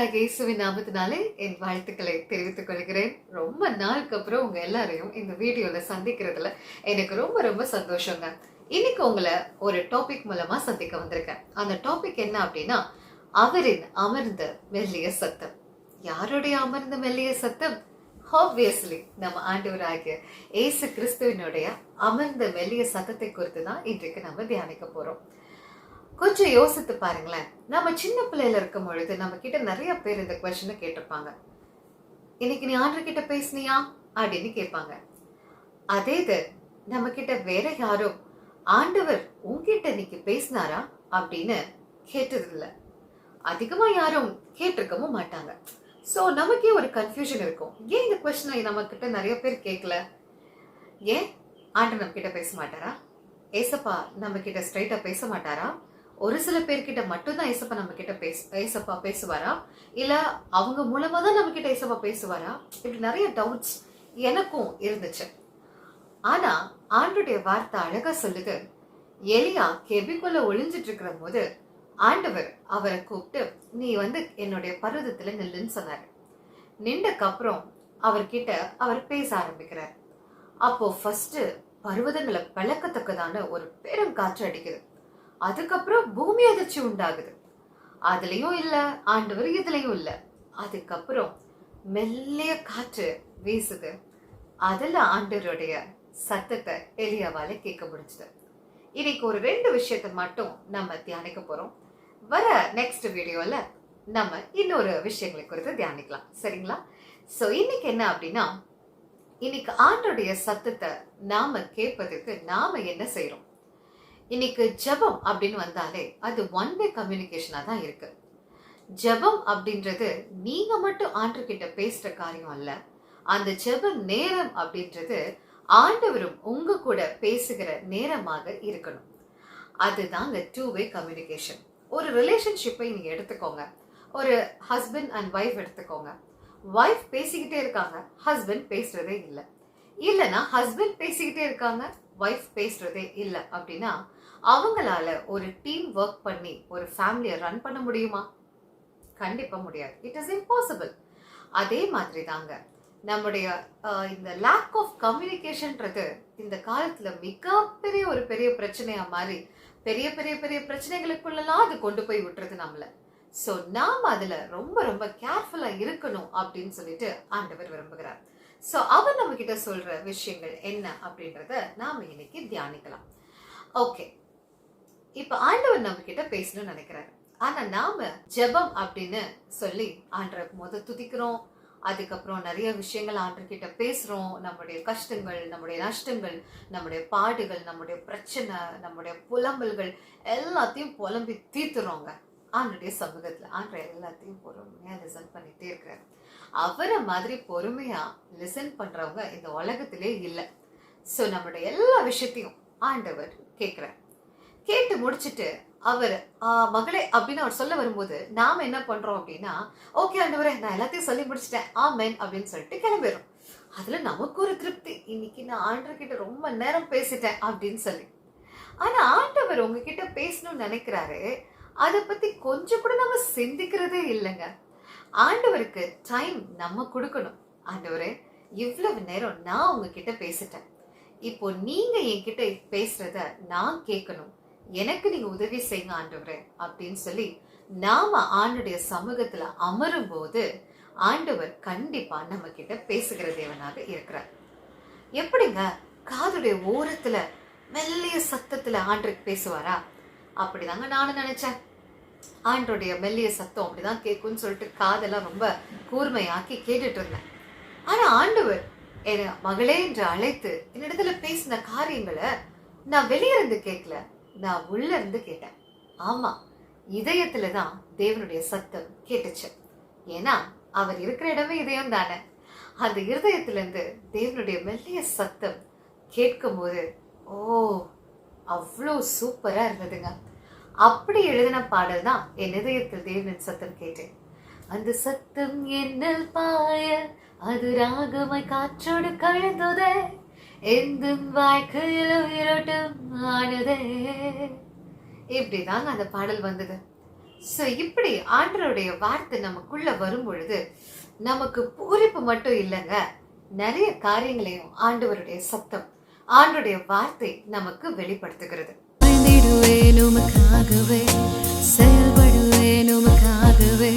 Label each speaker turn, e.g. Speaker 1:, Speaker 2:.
Speaker 1: கர்த்தராக இயேசுவின் நாமத்தினாலே என் வாழ்த்துக்களை தெரிவித்துக் கொள்கிறேன். ரொம்ப நாளுக்கு அப்புறம் உங்க எல்லாரையும் இந்த வீடியோல சந்திக்கிறதுல எனக்கு ரொம்ப ரொம்ப சந்தோஷங்க. இன்னைக்கு உங்களை ஒரு டாபிக் மூலமா சந்திக்க வந்திருக்கேன். அந்த டாபிக் என்ன அப்படின்னா அவரின் அமர்ந்த மெல்லிய சத்தம். யாருடைய அமர்ந்த மெல்லிய சத்தம்? ஆப்வியஸ்லி நம்ம ஆண்டவராகிய இயேசு கிறிஸ்துவினுடைய அமர்ந்த மெல்லிய சத்தத்தை குறித்து தான் இன்றைக்கு நம்ம தியானிக்க போறோம். கொஞ்சம் யோசித்து பாருங்களேன். நம்ம சின்ன பிள்ளையில இருக்கும் பொழுது நம்ம கிட்ட நிறைய பேர் இந்த கொஸ்டினை கேட்டிருப்பாங்க. இன்னைக்கு நீ ஆண்டர் கிட்ட பேசுனியா? அப்படின்னு கேட்பாங்க. அதே இது நம்ம கிட்ட வேற யாரும் ஆண்டவர் உன்கிட்ட இன்னைக்கு பேசினாரா? அப்படின்னு கேட்டதில்ல. அதிகமா யாரும் கேட்டிருக்கவும் மாட்டாங்க. ஸோ நமக்கே ஒரு கன்ஃபியூஷன் இருக்கும். ஏன் இந்த கொஸ்டினை நம்ம கிட்ட நிறைய பேர் கேட்கல? ஏன் ஆண்டவர் நம்ம கிட்ட பேச மாட்டாரா? ஏசப்பா நம்ம கிட்ட ஸ்ட்ரைட்டா பேச மாட்டாரா? ஒரு சில பேர்கிட்ட மட்டும்தான் ஏசப்பா நம்ம கிட்ட பேச ஏசப்பா பேசுவாரா? இல்ல அவங்க மூலமா தான் நம்ம கிட்ட ஏசப்பா பேசுவாரா? இப்படி நிறைய டவுட்ஸ் எனக்கும் இருந்துச்சு. ஆனா ஆண்டுடைய வார்த்தை அழகா சொல்லுது. எலியா கெபிக்குள்ள ஒளிஞ்சிட்டு இருக்கிற போது ஆண்டவர் அவரை கூப்பிட்டு நீ வந்து என்னுடைய பருவத்துல நில்லுன்னு சொன்னாரு. நின்றக்கு அப்புறம் அவர்கிட்ட அவர் பேச ஆரம்பிக்கிறார். அப்போ ஃபர்ஸ்ட் பர்வதங்களை பழக்கத்தக்கதான ஒரு பெரும் காற்று அடிக்குது. அதுக்கப்புறம் பூமி அதிர்ச்சி உண்டாகுது. அதுலயும் இல்ல ஆண்டவர் இதுலயும் இல்ல. அதுக்கப்புறம் மெல்லிய காற்று வீசுது. அதுல ஆண்டவருடைய சத்தத்தை எலியாவால கேட்க முடிஞ்சது. இன்னைக்கு ஒரு ரெண்டு விஷயத்த மட்டும் நம்ம தியானிக்க போறோம். வர நெக்ஸ்ட் வீடியோல நம்ம இன்னொரு விஷயங்களை குறித்து தியானிக்கலாம். சரிங்களா? ஸோ இன்னைக்கு என்ன அப்படின்னா இன்னைக்கு ஆண்டோடைய சத்தத்தை நாம கேட்பதற்கு நாம என்ன செய்யறோம் இன்னைக்கு ஜெபம் அப்படின்னு வந்தாலே அது ஒன் வே கம்யூனிகேஷனா தான் இருக்கு. ஜெபம் அப்படின்றது நீங்க மட்டும் ஆண்டு கிட்ட பேசுற காரியம் அல்ல. அந்த ஜப நேரம் அப்படின்றது ஆண்டவரும் உங்க கூட பேசுகிற நேரமாக இருக்கணும். அதுதாங்க டூ வே கம்யூனிகேஷன் ஒரு ரிலேஷன்ஷிப்பை நீங்க எடுத்துக்கோங்க. ஒரு ஹஸ்பண்ட் அண்ட் ஒய்ஃப் எடுத்துக்கோங்க. ஒய்ஃப் பேசிக்கிட்டே இருக்காங்க ஹஸ்பண்ட் பேசுறதே இல்லை. இல்லைன்னா ஹஸ்பண்ட் பேசிக்கிட்டே இருக்காங்க ஒய்ஃப் பேசுறதே இல்லை அப்படின்னா அவங்களால ஒரு டீம் ஒர்க் பண்ணி ஒரு ஃபேமிலியை ரன் பண்ண முடியுமா? கண்டிப்பாக முடியாது. இட் இஸ் இம்பாசிபிள் அதே மாதிரி தாங்க நம்முடைய இந்த லேக் ஆஃப் கம்யூனிகேஷன்ன்றது இந்த காலத்தில் மிகப்பெரிய ஒரு பெரிய பிரச்சனையாக மாறி பெரிய பெரிய பெரிய பிரச்சனைகளுக்குள்ளலாம் அது கொண்டு போய் விட்டுறது நம்மளை. ஸோ நாம் அதில் ரொம்ப ரொம்ப கேர்ஃபுல்லாக இருக்கணும் அப்படின்னு சொல்லிட்டு ஆண்டவர் விரும்புகிறார். ஸோ அவர் நம்ம கிட்ட விஷயங்கள் என்ன அப்படின்றத நாம் இன்னைக்கு தியானிக்கலாம். ஓகே இப்ப ஆண்டவர் நம்ம கிட்ட பேசணும்னு நினைக்கிறாரு. ஆனா நாம ஜெபம் அப்படின்னு சொல்லி ஆண்டரை முத துதிக்கிறோம். அதுக்கப்புறம் நிறைய விஷயங்கள் ஆண்டர் கிட்ட பேசுறோம். நம்முடைய கஷ்டங்கள் நம்முடைய நஷ்டங்கள் நம்முடைய பாடுகள் நம்முடைய பிரச்சனை நம்முடைய புலம்பல்கள் எல்லாத்தையும் புலம்பி தீர்த்துறோங்க. ஆண்டுடைய சமூகத்துல ஆண்டர் எல்லாத்தையும் பொறுமையா லிசன் பண்ணிட்டே இருக்கிறார் அவரை மாதிரி பொறுமையா லிசன் பண்றவங்க இந்த உலகத்திலே இல்லை. ஸோ நம்முடைய எல்லா விஷயத்தையும் ஆண்டவர் கேட்கிறார். கேட்டு முடிச்சிட்டு அவர் மகளே அப்படின்னு அவர் சொல்ல வரும்போது நாம என்ன பண்றோம் அப்படின்னா ஓகே ஆண்டவரே நான் எல்லாத்தையும் சொல்லி முடிச்சிட்டேன். ஆமென் அப்படின்னு சொல்லிட்டு கிளம்பிடுறோம். அதுல நமக்கு ஒரு திருப்தி. இன்னைக்கு நான் ஆண்டவர் கிட்ட ரொம்ப நேரம் பேசிட்டேன் அப்படின்னு சொல்லி. ஆனா ஆண்டவர் உங்ககிட்ட பேசணும்னு நினைக்கிறாரு. அதை பத்தி கொஞ்சம் கூட நம்ம சிந்திக்கிறதே இல்லைங்க. ஆண்டவருக்கு டைம் நம்ம கொடுக்கணும். ஆண்டவரே இவ்வளவு நேரம் நான் உங்ககிட்ட பேசிட்டேன். இப்போ நீங்க என்கிட்ட பேசுறத நான் கேட்கணும். எனக்கு நீங்க உதவி செய்யுங்க ஆண்டவரே அப்படின்னு சொல்லி நாம ஆண்டுடைய சமூகத்துல அமரும் போது ஆண்டவர் கண்டிப்பா நம்ம கிட்ட பேசுகிற தேவனாக இருக்கிறார். எப்படிங்க? காதுடைய ஓரத்துல மெல்லிய சத்தத்துல ஆண்டருக்கு பேசுவாரா? அப்படிதாங்க நானும் நினைச்சேன். ஆண்டோடைய மெல்லிய சத்தம் அப்படிதான் கேட்கும்னு சொல்லிட்டு காதெல்லாம் ரொம்ப கூர்மையாக்கி கேட்டுட்டு இருந்தேன். ஆனா ஆண்டவர் என்ன மகளே என்று அழைத்து என்னிடத்துல பேசின காரியங்களை நான் வெளியிருந்து கேட்கல. நான் உள்ள இருந்து கேட்டேன். ஆமா இதயத்துல தான் தேவனுடைய சத்தம் கேட்டுச்சு. ஏன்னா அவர் இருக்கிற இடமே இதயம் தானே அந்த இருதயத்திலேருந்து தேவனுடைய மெல்லிய சத்தம் கேட்கும் போது ஓ அவ்வளோ சூப்பராக இருந்ததுங்க. அப்படி எழுதின பாடல் தான் என் இதயத்தில் தேவனின் சத்தம் கேட்டேன். அந்த சத்தம் என்னல் பாய அது ராகமாய் காற்றோடு கலந்ததே. எந்தும் வாய்க்கையிலும் இருட்டும் ஆனது இப்படிதாங்க அந்த பாடல் வந்தது. ஸோ இப்படி ஆண்டருடைய வார்த்தை நமக்குள்ள வரும் பொழுது நமக்கு பூரிப்பு மட்டும் இல்லைங்க. நிறைய காரியங்களையும் ஆண்டவருடைய சத்தம் ஆண்டுடைய வார்த்தை நமக்கு வெளிப்படுத்துகிறது.
Speaker 2: செயல்படுவேன் உமக்காகவே.